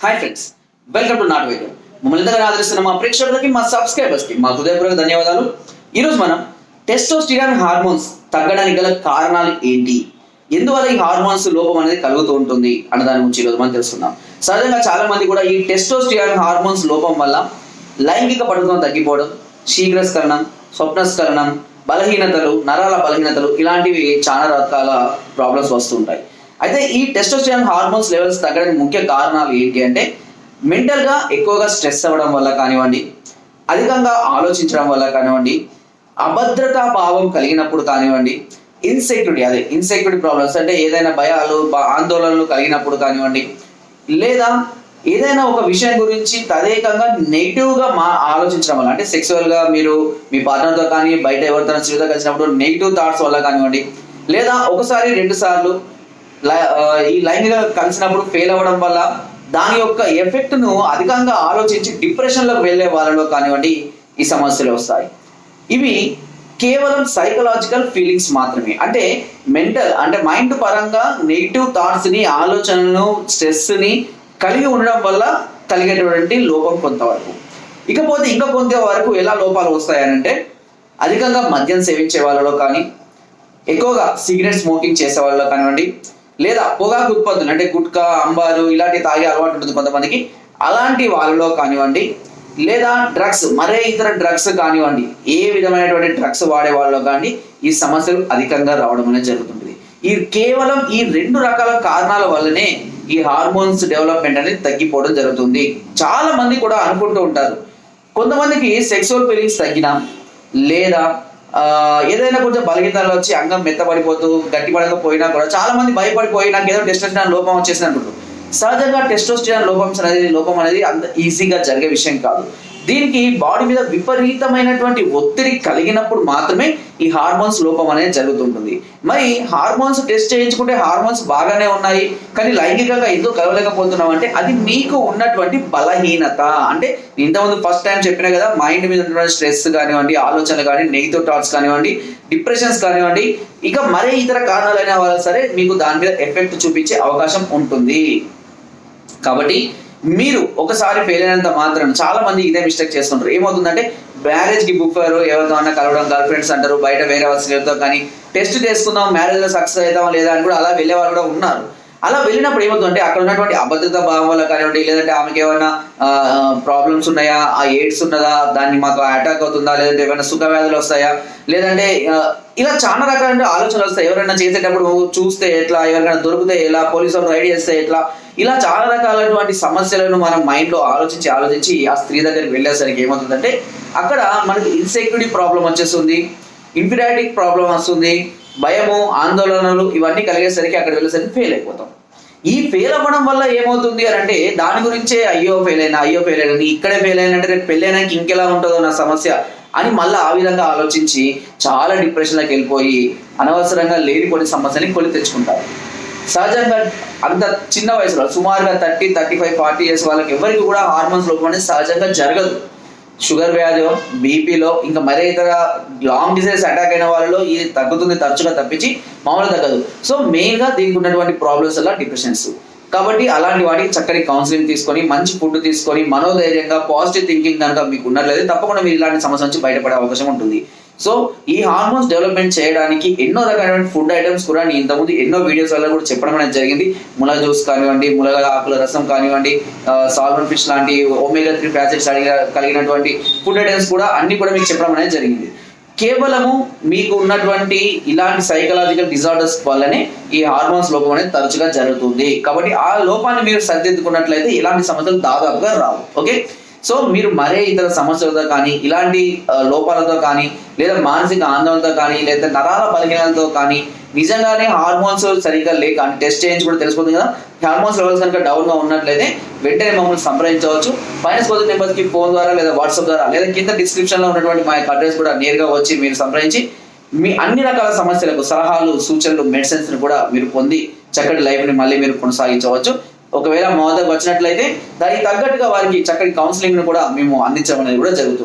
Hi friends welcome to నాట్ వైద్యం మమ్మల్ని దగ్గర ఆదరిస్తున్న మా ప్రేక్షకులకి మా సబ్స్క్రైబర్స్కి మా హృదయపూర్వక ధన్యవాదాలు. ఈరోజు మనం టెస్టోస్టిరాన్ హార్మోన్స్ తగ్గడానికి గల కారణాలు ఏంటి? ఎందువల్ల ఈ హార్మోన్స్ లోపం అనేది కలుగుతూ ఉంటుంది అన్న దాని గురించి ఈరోజు మనం తెలుసుకుందాం. సహజంగా చాలా మంది కూడా ఈ టెస్టోస్టిరాన్ హార్మోన్స్ లోపం వల్ల లైంగిక పటుత్వం తగ్గిపోవడం శీఘ్రస్కరణం స్వప్నస్కరణం బలహీనతలు నరాల బలహీనతలు ఇలాంటివి చాలా రకాల ప్రాబ్లమ్స్ వస్తుంటాయి అయితే ఈ టెస్టోస్టిరాన్ హార్మోన్స్ లెవెల్స్ తగ్గడానికి ముఖ్య కారణాలు ఏంటి అంటే మెంటల్గా ఎక్కువగా స్ట్రెస్ అవ్వడం వల్ల కానివ్వండి అధికంగా ఆలోచించడం వల్ల కానివ్వండి అభద్రతా భావం కలిగినప్పుడు కానివ్వండి ఇన్సెక్యూరిటీ అదే ఇన్సెక్యూరిటీ ప్రాబ్లమ్స్ అంటే ఏదైనా భయాలు బా- ఆందోళనలు కలిగినప్పుడు కానివ్వండి లేదా ఏదైనా ఒక విషయం గురించి తదేకంగా నెగిటివ్గా మా ఆలోచించడం వల్ల అంటే సెక్సువల్గా మీరు మీ పార్ట్నర్తో కానీ బయట ఎవరితో స్త్రీతో కలిసినప్పుడు నెగిటివ్ థాట్స్ వల్ల కానివ్వండి లేదా ఒకసారి రెండు సార్లు ఈ లైంగిక కలిసినప్పుడు ఫెయిల్ అవ్వడం వల్ల దాని యొక్క ఎఫెక్ట్ను అధికంగా ఆలోచించి డిప్రెషన్ వెళ్ళే వాళ్ళలో కానివ్వండి ఈ సమస్యలు వస్తాయి. ఇవి కేవలం సైకలాజికల్ ఫీలింగ్స్ మాత్రమే. అంటే మెంటల్ అంటే మైండ్ పరంగా నెగిటివ్ థాట్స్ని ఆలోచనలను స్ట్రెస్ని కలిగి ఉండడం వల్ల కలిగేటువంటి లోపం కొంతవరకు. ఇకపోతే ఇంకా కొంత వరకు ఎలా లోపాలు వస్తాయనంటే అధికంగా మద్యం సేవించే వాళ్ళలో కానీ ఎక్కువగా సిగరెట్ స్మోకింగ్ చేసే వాళ్ళలో కానివ్వండి లేదా పొగాకు ఉత్పత్తులు అంటే గుట్కా అంబారు ఇలాంటి తాగే అలవాటు ఉంటుంది కొంతమందికి. అలాంటి వాళ్ళలో కానివ్వండి లేదా డ్రగ్స్ మరే ఇతర డ్రగ్స్ కానివ్వండి ఏ విధమైనటువంటి డ్రగ్స్ వాడే వాళ్ళలో కానీ ఈ సమస్యలు అధికంగా రావడం అనేది జరుగుతుంది ఈ కేవలం ఈ రెండు రకాల కారణాల వల్లనే ఈ హార్మోన్స్ డెవలప్మెంట్ అనేది తగ్గిపోవడం జరుగుతుంది. చాలా మంది కూడా అనుకుంటూ ఉంటారు. కొంతమందికి సెక్సువల్ ఫీలింగ్స్ తగ్గినా లేదా ఏదైనా కొంచెం బలహీనతలు వచ్చి అంగం మెత్తబడిపోతూ గట్టిపడకపోయినా కూడా చాలా మంది భయపడిపోయి నాకు ఏదో టెస్టోస్టిరాన్ లోపం వచ్చేసింది అనుకుంటారు. సహజంగా టెస్టోస్టిరాన్ లోపం అనేది లోపం అనేది అంత ఈజీగా జరిగే విషయం కాదు. దీనికి బాడీ మీద విపరీతమైనటువంటి ఒత్తిడి కలిగినప్పుడు మాత్రమే ఈ హార్మోన్స్ లోపం అనేది జరుగుతుంటుంది. మరి హార్మోన్స్ టెస్ట్ చేయించుకుంటే హార్మోన్స్ బాగానే ఉన్నాయి కానీ లైంగికంగా ఎందుకు కలవలేకపోతున్నాం అంటే అది మీకు ఉన్నటువంటి బలహీనత. అంటే ఇంతకుముందు ఫస్ట్ టైం చెప్పినా కదా మైండ్ మీద ఉన్నటువంటి స్ట్రెస్ కానివ్వండి ఆలోచనలు కానీ నెగిటివ్ థాట్స్ కానివ్వండి డిప్రెషన్స్ కానివ్వండి ఇక మరే ఇతర కారణాలైనా వాళ్ళు సరే మీకు దాని మీద ఎఫెక్ట్ చూపించే అవకాశం ఉంటుంది. కాబట్టి మీరు ఒకసారి ఫెయిల్ అయినంత మాత్రం చాలా మంది ఇదే మిస్టేక్ చేస్తుంటారు. ఏమవుతుందంటే మ్యారేజ్కి బుక్ అయ్యారు ఎవరితో అన్న కలవడం గర్ల్ ఫ్రెండ్స్ అంటారు బయట వేరే వాళ్ళతో కానీ టెస్ట్ చేసుకుందాం మ్యారేజ్లో సక్సెస్ అవుతాం లేదా అని కూడా అలా వెళ్ళే వాళ్ళు కూడా ఉన్నారు. అలా వెళ్ళినప్పుడు ఏమవుతుందంటే అక్కడ ఉన్నటువంటి అభద్రత భావం వల్ల కానివ్వండి లేదంటే ఆమెకి ఏమైనా ప్రాబ్లమ్స్ ఉన్నాయా? ఆ ఎయిడ్స్ ఉన్నదా? దాన్ని మాకు అటాక్ అవుతుందా? లేదంటే ఏమైనా సుఖ వ్యాధులు వస్తాయా? లేదంటే ఇలా చాలా రకాల ఆలోచనలు వస్తాయి. ఎవరైనా చేసేటప్పుడు చూస్తే ఎట్లా ఎవరికైనా దొరికితే ఎలా పోలీసు వాళ్ళు రైడ్ చేస్తే ఎట్లా? ఇలా చాలా రకాలైనటువంటి సమస్యలను మనం మైండ్లో ఆలోచించి ఆలోచించి ఆ స్త్రీ దగ్గరికి వెళ్ళేసరికి ఏమవుతుందంటే అక్కడ మనకి ఇన్సెక్యూరిటీ ప్రాబ్లం వచ్చేస్తుంది ఇన్ఫిడాటిక్ ప్రాబ్లం వస్తుంది భయము ఆందోళనలు ఇవన్నీ కలిగేసరికి అక్కడ వెళ్ళేసరికి ఫెయిల్ అయిపోతాం. ఈ ఫెయిల్ అవ్వడం వల్ల ఏమవుతుంది అని అంటే దాని గురించే అయ్యో ఫెయిల్ అయినా అయ్యో ఫెయిల్ అయినా ఇక్కడే ఫెయిల్ అయినంటే రేపు పెళ్ళైనాక ఇంకెలా ఉంటుందో నా సమస్య అని మళ్ళీ ఆ విధంగా ఆలోచించి చాలా డిప్రెషన్లోకి వెళ్ళిపోయి అనవసరంగా లేని కొన్ని సమస్యని కొని తెచ్చుకుంటారు. సహజంగా అంత చిన్న వయసులో సుమారుగా thirty thirty five forty years వాళ్ళకి ఎవరికి కూడా హార్మోన్స్ లోపం అనేది సహజంగా జరగదు. షుగర్ వ్యాధి బీపీలో ఇంకా మరే ఇతర లాంగ్ డిజైన్స్ అటాక్ అయిన వాళ్ళలో ఇది తగ్గుతుంది తరచుగా తప్పించి మామూలుగా తగ్గదు. సో మెయిన్గా దీనికి ఉన్నటువంటి ప్రాబ్లమ్స్ అలా డిప్రెషన్స్. కాబట్టి అలాంటి వాటికి చక్కని కౌన్సిలింగ్ తీసుకొని మంచి ఫుడ్ తీసుకొని మనోధైర్యంగా పాజిటివ్ థింకింగ్ కనుక మీకు ఉన్నట్లయితే తప్పకుండా మీరు ఇలాంటి సమస్య నుంచి బయటపడే అవకాశం ఉంటుంది. సో ఈ హార్మోన్స్ డెవలప్మెంట్ చేయడానికి ఎన్నో రకాలైన ఫుడ్ ఐటమ్స్ కూడా నేను ఇంతకుముందు ఎన్నో వీడియోస్ వల్ల కూడా చెప్పడం అనేది జరిగింది. ములగ జ్యూస్ కానివ్వండి ములగ ఆకుల రసం కానివ్వండి సాల్మన్ ఫిష్ లాంటి ఒమేగా త్రీ ఫ్యాసిడ్స్ కలిగినటువంటి ఫుడ్ ఐటమ్స్ కూడా అన్ని కూడా మీకు చెప్పడం అనేది జరిగింది. కేవలము మీకు ఉన్నటువంటి ఇలాంటి సైకలాజికల్ డిజార్డర్స్ వల్లనే ఈ హార్మోన్స్ లోపం అనేది తరచుగా జరుగుతుంది. కాబట్టి ఆ లోపాన్ని మీరు సరిదిద్దుకున్నట్లయితే ఇలాంటి సమస్యలు దాదాపుగా రావు. ఓకే? సో మీరు మరే ఇతర సమస్యలతో కానీ ఇలాంటి లోపాలతో కానీ లేదా మానసిక ఆందోళనతో కానీ లేదా నరాల బలహీనతతో కానీ నిజంగానే హార్మోన్స్ సరిగ్గా లేక అంటే టెస్ట్ చేయించి కూడా తెలిసిపోతుంది కదా హార్మోన్స్ లెవెల్స్ కనుక డౌన్గా ఉన్నట్లయితే వెంటనే మమ్మల్ని సంప్రదించవచ్చు. పైన స్పోజ్ నెంబర్కి ఫోన్ ద్వారా లేదా వాట్సాప్ ద్వారా లేదా కింద డిస్క్రిప్షన్లో ఉన్నటువంటి మా యొక్క అడ్రస్ కూడా నేరుగా వచ్చి మీరు సంప్రదించి మీ అన్ని రకాల సమస్యలకు సలహాలు సూచనలు మెడిసిన్స్ని కూడా మీరు పొంది చక్కటి లైఫ్ని మళ్ళీ మీరు కొనసాగించవచ్చు. ఒకవేళ మా వద్దకు వచ్చినట్లయితే దానికి తగ్గట్టుగా వారికి చక్కటి కౌన్సిలింగ్ను కూడా మేము అందించడం అనేది కూడా జరుగుతూ